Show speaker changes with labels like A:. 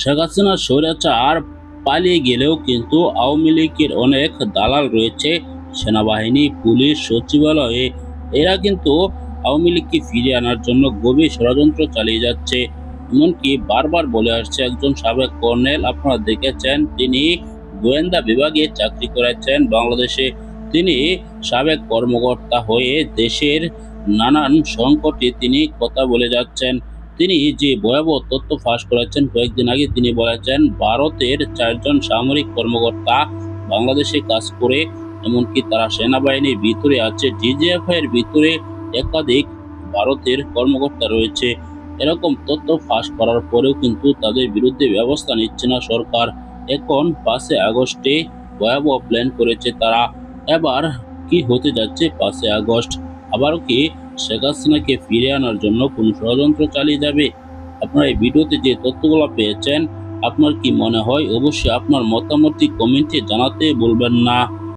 A: শেখ হাসিনা স্বৈরাচার পালিয়ে গেলেও কিন্তু আওয়ামী লীগের অনেক দালাল রয়েছে। সেনাবাহিনী, পুলিশ, সচিবালয়ে, এরা কিন্তু আওয়ামী লীগকে ফিরিয়ে আনার জন্য গভীর ষড়যন্ত্র চালিয়ে যাচ্ছে। এমনকি বারবার বলে আসছে একজন সাবেক কর্নেল, আপনারা দেখেছেন, তিনি গোয়েন্দা বিভাগে চাকরি করেছেন বাংলাদেশে। তিনি সাবেক কর্মকর্তা হয়ে দেশের নানান সংকটে তিনি কথা বলে যাচ্ছেন। তিনি যে ভয়াবহ তথ্য ফাঁস করেছেন, কয়েকদিন আগে তিনি বলেছেন, ভারতের চারজন সামরিক কর্মকর্তা বাংলাদেশে কাজ করে, এমনকি তারা সেনাবাহিনীর ভিতরে আছে। ডিজিএফ এর ভিতরে একাধিক ভারতের কর্মকর্তা রয়েছে। এরকম তথ্য ফাঁস করার পরেও কিন্তু তাদের বিরুদ্ধে ব্যবস্থা নিচ্ছে না সরকার। এখন পাঁচে আগস্টে ভয়াবহ প্ল্যান করেছে তারা। এবার কি হতে যাচ্ছে পাঁচে আগস্ট? আবারও কি শেখ হাসিনাকে ফিরে আনার জন্য কোনো ষড়যন্ত্র চালিয়ে যাবে? আপনারা এই ভিডিওতে যে তথ্যগুলো পেয়েছেন, আপনার কি মনে হয়? অবশ্যই আপনার মতামতটি কমেন্টে জানাতে বলবেন না।